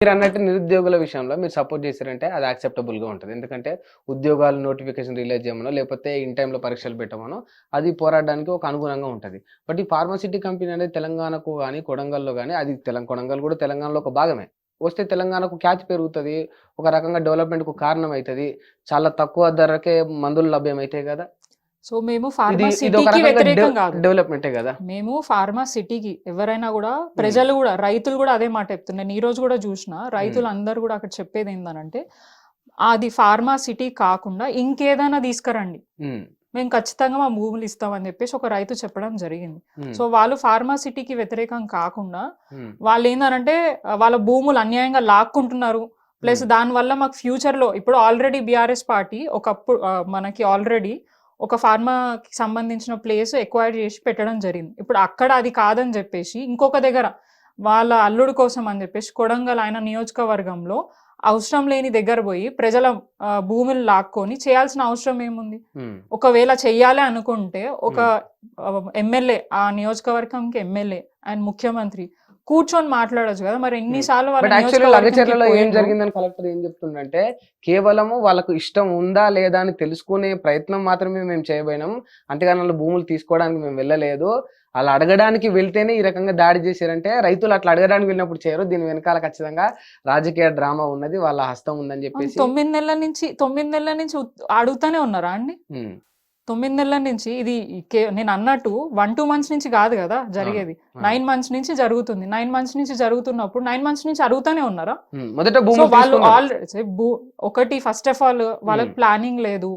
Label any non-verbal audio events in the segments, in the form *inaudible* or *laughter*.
మీరు అన్నట్టు నిరుద్యోగుల విషయంలో మీరు సపోర్ట్ చేశారంటే అది యాక్సెప్టబుల్గా ఉంటుంది. ఎందుకంటే ఉద్యోగాలు నోటిఫికేషన్ రిలీజ్ చేయమనో లేకపోతే ఇన్ టైంలో పరీక్షలు పెట్టమనో అది పోరాడడానికి ఒక అనుగుణంగా ఉంటుంది. బట్ ఈ ఫార్మసిటీ కంపెనీ అనేది తెలంగాణకు కానీ కొడంగల్లో కానీ అది తెలంగాణ కొడంగల్ కూడా తెలంగాణలో ఒక భాగమే. వస్తే తెలంగాణకు ఖ్యాతి పెరుగుతుంది ఒక రకంగా డెవలప్మెంట్కు కారణం అవుతుంది చాలా తక్కువ ధరకే మందులు లభ్యమవుతాయి కదా. సో మేము ఇది ఫార్మా ఇది ఒక సిటీకి రకంగా వ్యతిరేకం కాదు. డెవలప్మెంటే కదా? మేము ఫార్మా సిటీకి ఎవరైనా కూడా ప్రజలు కూడా రైతులు కూడా అదే మాట చెప్తున్నారు. నేను ఈ రోజు కూడా చూసిన రైతులు అందరూ కూడా అక్కడ చెప్పేది ఏందనంటే అది ఫార్మా సిటీ కాకుండా ఇంకేదైనా తీసుకురండి. మేము. ఖచ్చితంగా మా భూములు ఇస్తామని చెప్పేసి ఒక రైతు చెప్పడం జరిగింది. సో వాళ్ళు ఫార్మా సిటీకి వ్యతిరేకం కాకుండా వాళ్ళు ఏంటంటే వాళ్ళ భూములు అన్యాయంగా లాక్కుంటున్నారు. ప్లస్. దానివల్ల మాకు ఫ్యూచర్లో ఇప్పుడు ఆల్రెడీ బీఆర్ఎస్ పార్టీ ఒకప్పుడు మనకి ఆల్రెడీ ఒక ఫార్మాకి సంబంధించిన ప్లేస్ ఎక్వైర్ చేసి పెట్టడం జరిగింది. ఇప్పుడు అక్కడ అది కాదని చెప్పేసి ఇంకొక దగ్గర వాళ్ళ అల్లుడు కోసం అని చెప్పేసి కొడంగల్ ఆయన నియోజకవర్గంలో అవసరం లేని దగ్గర పోయి ప్రజల భూములు లాక్కొని చేయాల్సిన అవసరం ఏముంది? ఒకవేళ చెయ్యాలి అనుకుంటే ఒక ఎమ్మెల్యే ఆ నియోజకవర్గంకి ఎమ్మెల్యే అండ్ ముఖ్యమంత్రి కూర్చొని మాట్లాడొచ్చు కదా. మరి ఎన్నిసార్లు వాళ్ళ యాక్చువల్లీ నియోజకవర్గంకి లగచర్లలో ఏం? జరిగిందని కలెక్టర్ ఏం చెప్తుండంటే కేవలము వాళ్ళకు ఇష్టం ఉందా లేదా అని తెలుసుకునే ప్రయత్నం మాత్రమే మేము చేయబోయినాం. అంతేగాని వాళ్ళ భూములు తీసుకోవడానికి మేము వెళ్ళలేదు. అలా అడగడానికి వెళ్తేనే ఈ రకంగా దాడి చేశారంటే రైతులు అట్లా అడగడానికి వెళ్ళినప్పుడు చేయరు. దీని వెనకాల ఖచ్చితంగా రాజకీయ డ్రామా ఉన్నది. వాళ్ళ హస్తం ఉందని చెప్పేసి తొమ్మిది నెలల నుంచి తొమ్మిది నెలల నుంచి అడుగుతానే ఉన్నారా అండి? తొమ్మిది నెలల నుంచి ఇది నేను అన్నట్టు వన్ టూ మంత్స్ నుంచి కాదు కదా జరిగేది. నైన్ మంత్స్ నుంచి జరుగుతుంది. నైన్ మంత్స్ నుంచి జరుగుతున్నప్పుడు నైన్ మంత్స్ నుంచి అడుగుతానే ఉన్నారా? మొదట సో వాళ్ళు. ఆల్రెడీ ఒకటి ఫస్ట్ ఆఫ్ ఆల్ వాళ్ళకి. ప్లానింగ్ లేదు.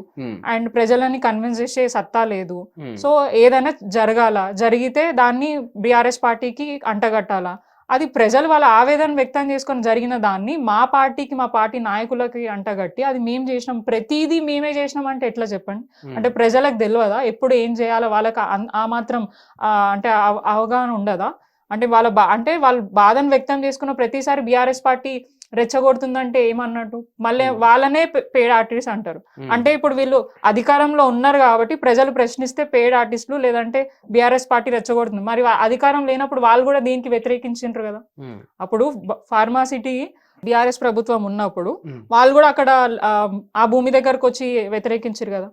అండ్ ప్రజలని కన్విన్స్ చేసే సత్తా లేదు. సో ఏదైనా జరగాల జరిగితే దాన్ని బీఆర్ఎస్ పార్టీకి అంటగట్టాలా? అది ప్రజలు వాళ్ళ ఆవేదన వ్యక్తం చేసుకొని జరిగిన దాన్ని మా పార్టీకి మా పార్టీ నాయకులకి అంటగట్టి అది మేము చేసినాం. ప్రతిదీ మేమే చేసినాం అంటే ఎట్లా చెప్పండి? అంటే ప్రజలకు తెలియదా ఎప్పుడు ఏం చేయాలో వాళ్ళకి ఆ మాత్రం అంటే అవ- అవగాహన ఉండదా? అంటే వాళ్ళ బా అంటే వాళ్ళు బాధను వ్యక్తం చేసుకున్న ప్రతిసారి బీఆర్ఎస్ పార్టీ రెచ్చగొడుతుందంటే ఏమన్నట్టు? మళ్ళీ. వాళ్ళనే పేడ్ ఆర్టిస్ట్ అంటారు. అంటే ఇప్పుడు వీళ్ళు అధికారంలో ఉన్నారు కాబట్టి ప్రజలు ప్రశ్నిస్తే పేడ్ ఆర్టిస్టులు లేదంటే బీఆర్ఎస్ పార్టీ రెచ్చగొడుతుంది. మరి అధికారం లేనప్పుడు వాళ్ళు కూడా దీనికి వ్యతిరేకించిండ్రు కదా? అప్పుడు ఫార్మాసిటీ బీఆర్ఎస్ ప్రభుత్వం ఉన్నప్పుడు వాళ్ళు కూడా అక్కడ ఆ, భూమి దగ్గరకు వచ్చి వ్యతిరేకించారు కదా.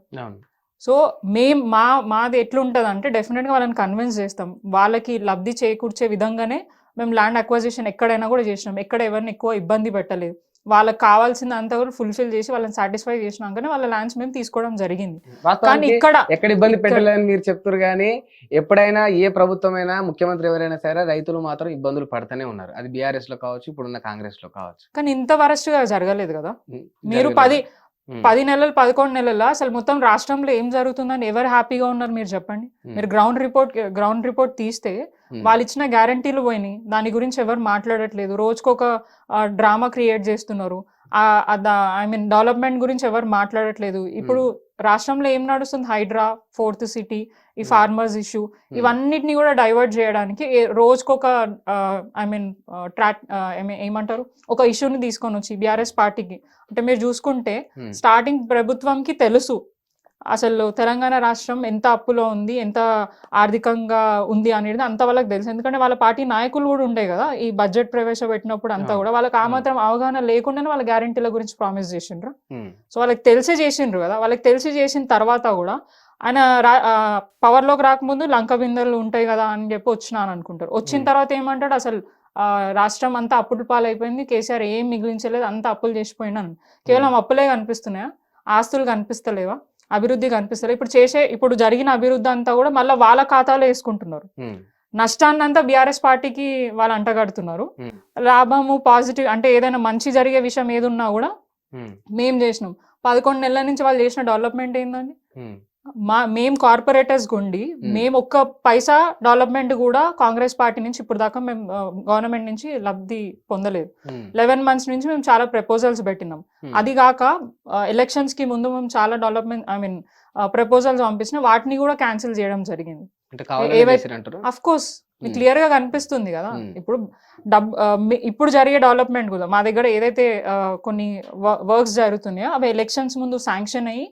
సో మేం మా మాది ఎట్లుంటుంది అంటే డెఫినెట్గా వాళ్ళని కన్విన్స్ చేస్తాం. వాళ్ళకి లబ్ధి చేకూర్చే విధంగానే మేము ల్యాండ్ అక్వజిషన్ ఎక్కడైనా కూడా చేసినాం. ఎక్కడ ఎవరిని ఎక్కువ ఇబ్బంది పెట్టలేదు. వాళ్ళకి కావాల్సింది అంతా కూడా ఫుల్ఫిల్ చేసి వాళ్ళని సాటిస్ఫై చేసినాకనే వాళ్ళ ల్యాండ్స్ మేము తీసుకోవడం జరిగింది. కానీ ఇక్కడ ఎక్కడ ఇబ్బంది పెట్టలేదని మీరు చెప్తారు కానీ ఎప్పుడైనా ఏ ప్రభుత్వమైనా ముఖ్యమంత్రి ఎవరైనా సరే రైతులు మాత్రం ఇబ్బందులు పడుతూనే ఉన్నారు. అది బీఆర్ఎస్లో కావచ్చు ఇప్పుడున్న కాంగ్రెస్లో కావచ్చు. కానీ ఇంత వరస్ట్గా జరగలేదు కదా? మీరు. పది పది నెలలు పదకొండు నెలల? అసలు మొత్తం రాష్ట్రంలో ఏం జరుగుతుందని ఎవరు హ్యాపీగా ఉన్నారు మీరు చెప్పండి? ఉమ్, మీరు గ్రౌండ్ రిపోర్ట్ గ్రౌండ్ రిపోర్ట్ తీస్తే ఉమ్, వాళ్ళు ఇచ్చిన గ్యారంటీలు పోయినాయి. దాని గురించి ఎవరు మాట్లాడట్లేదు. రోజుకొక డ్రామా క్రియేట్ చేస్తున్నారు. ఐ మీన్ డెవలప్మెంట్ గురించి ఎవరు మాట్లాడట్లేదు. ఇప్పుడు రాష్ట్రంలో ఏం నడుస్తుంది? హైడ్రా ఫోర్త్ సిటీ ఈ Hmm. ఫార్మర్స్ ఇష్యూ ఉమ్, ఇవన్నిటిని కూడా డైవర్ట్ చేయడానికి రోజుకొక ఐ మీన్ ట్రాక్ ఏమంటారు? ఒక ఇష్యూని తీసుకొని వచ్చి బీఆర్ఎస్ పార్టీకి. అంటే మీరు చూసుకుంటే ఉమ్, స్టార్టింగ్ ప్రభుత్వంకి తెలుసు అసలు తెలంగాణ రాష్ట్రం ఎంత అప్పులో ఉంది ఎంత ఆర్థికంగా ఉంది అనేది అంత వాళ్ళకి తెలుసు. ఎందుకంటే వాళ్ళ పార్టీ నాయకులు కూడా ఉండే కదా ఈ బడ్జెట్ ప్రవేశపెట్టినప్పుడు అంతా. కూడా. వాళ్ళకి ఆ. మాత్రం అవగాహన లేకుండానే వాళ్ళ గ్యారంటీల గురించి ప్రామిస్ చేసిండ్రు. సో వాళ్ళకి తెలిసి చేసిండ్రు కదా. వాళ్ళకి తెలిసి చేసిన తర్వాత కూడా ఆయన రా పవర్లోకి రాకముందు లంక బిందెలు ఉంటాయి కదా అని చెప్పి వచ్చినాను అనుకుంటారు. వచ్చిన. తర్వాత ఏమంటాడు? అసలు ఆ, రాష్ట్రం అంతా అప్పుల పాలైపోయింది. కేసీఆర్ ఏం మిగిలించలేదు అంత అప్పులు చేసిపోయినాను. కేవలం అప్పులే కనిపిస్తున్నాయా? ఆస్తులు కనిపిస్తలేవా? అభివృద్ధి కనిపిస్తలేదు. ఇప్పుడు చేసే ఇప్పుడు జరిగిన అభివృద్ధి అంతా కూడా మళ్ళీ వాళ్ళ ఖాతాలో వేసుకుంటున్నారు. నష్టాన్ని అంతా బీఆర్ఎస్ పార్టీకి వాళ్ళు అంటగడుతున్నారు. లాభము పాజిటివ్ అంటే ఏదైనా మంచి జరిగే విషయం ఏది ఉన్నా కూడా మేం చేసినాం. పదకొండు నెలల నుంచి వాళ్ళు చేసిన డెవలప్మెంట్ ఏందండి? మా మేము కార్పొరేటర్స్ గుండి మేము. ఒక్క పైసా డెవలప్మెంట్ కూడా కాంగ్రెస్ పార్టీ నుంచి ఇప్పుడు దాకా మేము గవర్నమెంట్ నుంచి లబ్ధి పొందలేదు. లెవెన్ మంత్స్ నుంచి మేము చాలా ప్రపోజల్స్ పెట్టినాం. అది కాక ఎలక్షన్స్కి ముందు మేము చాలా డెవలప్మెంట్ ఐ మీన్ ప్రపోజల్స్ పంపించిన వాటిని కూడా క్యాన్సిల్ చేయడం జరిగింది. Of course. క్లియర్గా కనిపిస్తుంది కదా. ఇప్పుడు డబ్ ఇప్పుడు జరిగే డెవలప్మెంట్ కూడా మా దగ్గర ఏదైతే కొన్ని వర్క్స్ జరుగుతున్నాయో అవి ఎలక్షన్స్ ముందు శాంక్షన్ అయ్యి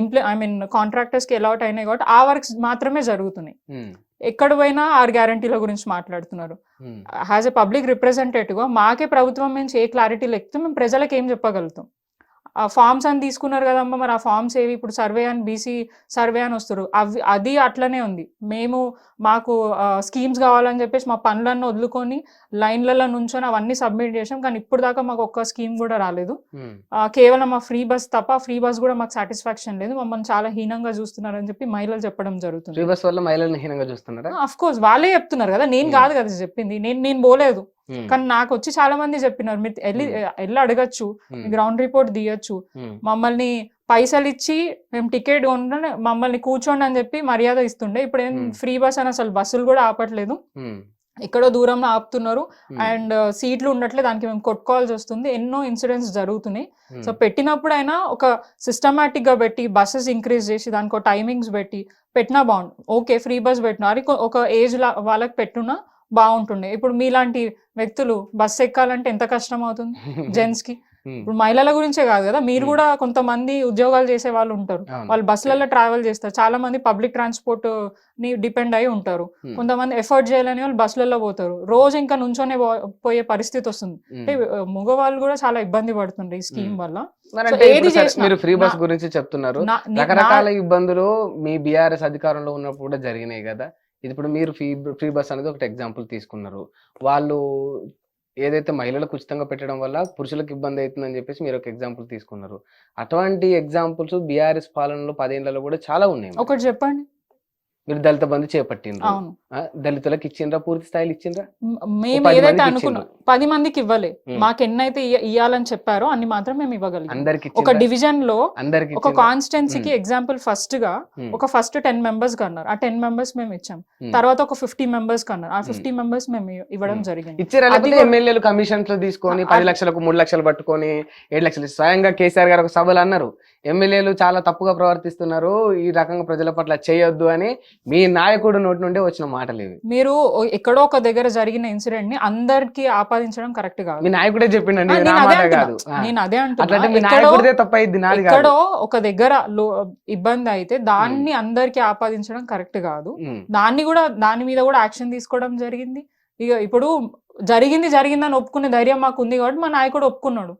ఇంప్లి ఐ మీన్ కాంట్రాక్టర్స్కి అలాట్ అయినాయి కాబట్టి ఆ వర్క్స్ మాత్రమే జరుగుతున్నాయి. ఉమ్, ఎక్కడ పోయినా ఆరు గ్యారంటీల గురించి మాట్లాడుతున్నారు. యాజ్ ఎ పబ్లిక్ రిప్రజెంటేటివ్గా మాకే ప్రభుత్వం నుంచి ఏ క్లారిటీ లేకపోతే మేము ప్రజలకు ఏం చెప్పగలుగుతాం? ఆ ఫామ్స్ అని తీసుకున్నారు కదమ్మా మరి ఆ ఫామ్స్ ఏవి? ఇప్పుడు సర్వే అని బీసీ సర్వే అని వస్తారు అవి అది అట్లనే ఉంది. మేము మాకు స్కీమ్స్ కావాలని చెప్పేసి మా పనులన్నీ వదులుకొని లైన్లలో నుంచొని అవన్నీ సబ్మిట్ చేసాం. కానీ ఇప్పుడు దాకా మాకు ఒక్క స్కీమ్ కూడా రాలేదు. కేవలం మా ఫ్రీ బస్ తప్ప ఫ్రీ బస్ కూడా మాకు సాటిస్ఫాక్షన్ లేదు. మమ్మల్ని చాలా హీనంగా చూస్తున్నారని చెప్పి మహిళలు చెప్పడం జరుగుతుంది. ఫ్రీ బస్ వల్ల మహిళలను హీనంగా చూస్తున్నారా? అఫ్ కోర్స్ వాళ్ళే చెప్తున్నారు కదా. నేను. కాదు కదా చెప్పింది నేను నేను పోలేదు. కానీ నాకు వచ్చి చాలా మంది చెప్పినారు మీరు వెళ్ళి. వెళ్ళి అడగచ్చు గ్రౌండ్ రిపోర్ట్ తీయొచ్చు. మమ్మల్ని పైసలు ఇచ్చి మేము టికెట్ కొనుక్కొని మమ్మల్ని కూర్చోండి అని చెప్పి మర్యాద ఇస్తుండే. ఇప్పుడు ఏం. ఫ్రీ బస్ అని అసలు బస్సులు కూడా ఆపట్లేదు. ఎక్కడో దూరంలో ఆపుతున్నారు. అండ్ సీట్లు ఉండట్లేదు దానికి మేము కొట్టుకోవాల్సి వస్తుంది. ఎన్నో ఇన్సిడెంట్స్ జరుగుతున్నాయి. సో పెట్టినప్పుడు అయినా ఒక సిస్టమాటిక్గా పెట్టి బస్సెస్ ఇంక్రీజ్ చేసి దానికి టైమింగ్స్ పెట్టి పెట్టినా బాగుండు ఓకే ఫ్రీ బస్ పెట్టినా ఒక ఏజ్ వాళ్ళకి పెట్టున్నా బాగుంటుండే. ఇప్పుడు మీలాంటి వ్యక్తులు బస్ ఎక్కాలంటే ఎంత కష్టం అవుతుంది జెంట్స్కి *laughs* ఇప్పుడు మహిళల గురించే కాదు కదా మీరు Hmm. కూడా కొంతమంది ఉద్యోగాలు చేసే వాళ్ళు ఉంటారు. వాళ్ళు బస్సులలో ట్రావెల్ చేస్తారు. చాలా మంది పబ్లిక్ ట్రాన్స్పోర్ట్ని డిపెండ్ అయి ఉంటారు. ఉమ్, కొంతమంది ఎఫర్ట్ చేయాలని వాళ్ళు బస్సులలో పోతారు. రోజు ఇంకా నుంచొనే పో- పోయే పరిస్థితి వస్తుంది. ఉమ్. అంటే మగవాళ్ళు కూడా చాలా ఇబ్బంది పడుతుండే ఈ స్కీమ్ Hmm. వల్ల. మరి ఏది ఫ్రీ బస్ గురించి చెప్తున్నారు. రకరకాల ఇబ్బందులు మీ బీఆర్ఎస్ అధికారంలో ఉన్నప్పుడు కూడా జరిగినాయి కదా. ఇప్పుడు మీరు ఫ్రీ ఫ్రీ బస్ అనేది ఒకటి ఎగ్జాంపుల్ తీసుకున్నారు. వాళ్ళు ఏదైతే మహిళలకు ఉచితంగా పెట్టడం వల్ల పురుషులకు ఇబ్బంది అవుతుందని చెప్పేసి మీరు ఒక ఎగ్జాంపుల్ తీసుకున్నారు. అటువంటి ఎగ్జాంపుల్స్ బీఆర్ఎస్ పాలనలో పదేళ్ళలో కూడా చాలా ఉన్నాయి ఒకటి చెప్పండి. మీరు దళిత బంధు చేపట్టిండ్రు. అవును. ఆ, దళితులకు ఇచ్చిండ్రా? పూర్తి స్థాయిలో ఇచ్చిండ్రా? మేము ఏదైతే అనుకున్నాం. పది మందికి ఇవ్వలే. మాకు ఎన్నైతే ఇయ్యాలని చెప్పారో అన్ని మాత్రం మేము ఇవ్వగలిగాం. అందరికి ఒక డివిజన్లో అందరికి ఒక కాన్స్టిట్యున్సీకి ఎగ్జాంపుల్ ఫస్ట్గా. ఒక ఫస్ట్ టెన్ మెంబర్స్ కన్నారు. ఆ టెన్ మెంబర్స్ మేము ఇచ్చాం. తర్వాత ఒక ఫిఫ్టీ మెంబర్స్ కన్నారు. ఆ Hmm. ఫిఫ్టీ మెంబర్స్ మేము ఇవ్వడం. జరిగింది. ఇచ్చారా? ఎమ్మెల్యేలు కమిషన్స్లో తీసుకొని ఆ, పది లక్షలకు మూడు లక్షలు పట్టుకొని ఏడు లక్షలు స్వయంగా కేసీఆర్ గారు ఒక సభలు అన్నారు. ఎమ్మెల్యేలు చాలా తప్పుగా ప్రవర్తిస్తున్నారు. ఈ రకంగా ప్రజల పట్ల చేయొద్దు అని మీ నాయకుడు నోటి నుండి వచ్చిన మాటలు ఇవి. మీరు ఎక్కడో ఒక దగ్గర జరిగిన ఇన్సిడెంట్ని అందరికి ఆపాదించడం కరెక్ట్ కాదు. మీ నాయకుడే చెప్పిండండి. కాదు. నేను అదే అట్లంటే అంటున్నా మీ ఎక్కడో ఒక దగ్గర లో- ఇబ్బంది అయితే దాన్ని అందరికి ఆపాదించడం కరెక్ట్ కాదు. దాన్ని కూడా దాని మీద కూడా యాక్షన్ తీసుకోవడం జరిగింది. ఇక ఇప్పుడు జరిగింది జరిగిందని ఒప్పుకునే ధైర్యం మాకు ఉంది కాబట్టి మా నాయకుడు ఒప్పుకున్నాడు.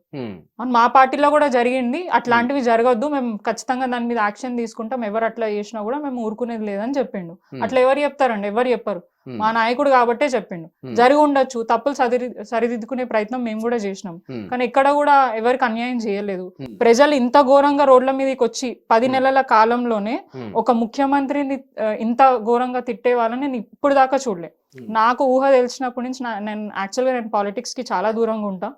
మా పార్టీలో కూడా జరిగింది. అట్లాంటివి జరగద్దు. మేము ఖచ్చితంగా దాని మీద యాక్షన్ తీసుకుంటాం. ఎవరు అట్లా చేసినా కూడా మేము ఊరుకునేది లేదని చెప్పిండు. అట్లా ఎవరు చెప్తారండి? ఎవరు చెప్పరు. మా నాయకుడు కాబట్టే చెప్పిండు. జరిగి ఉండొచ్చు. తప్పులు సరి సరిదిద్దుకునే ప్రయత్నం మేము కూడా చేసినాం. కానీ ఎక్కడ కూడా ఎవరికి అన్యాయం చేయలేదు. ప్రజలు ఇంత ఘోరంగా రోడ్ల మీదకి వచ్చి పది. నెలల కాలంలోనే ఒక ముఖ్యమంత్రిని ఇంత ఘోరంగా తిట్టే వాళ్ళని నేను ఇప్పుడు దాకా చూడలే. Hmm. నాకు ఊహ తెలిసినప్పటి నుంచి నేను యాక్చువల్గా నేను పాలిటిక్స్కి చాలా దూరంగా ఉంటా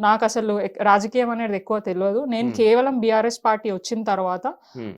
నాకు అసలు రాజకీయం అనేది ఎక్కువ తెలియదు నేను Hmm. కేవలం బీఆర్ఎస్ పార్టీ వచ్చిన తర్వాత ఉమ్.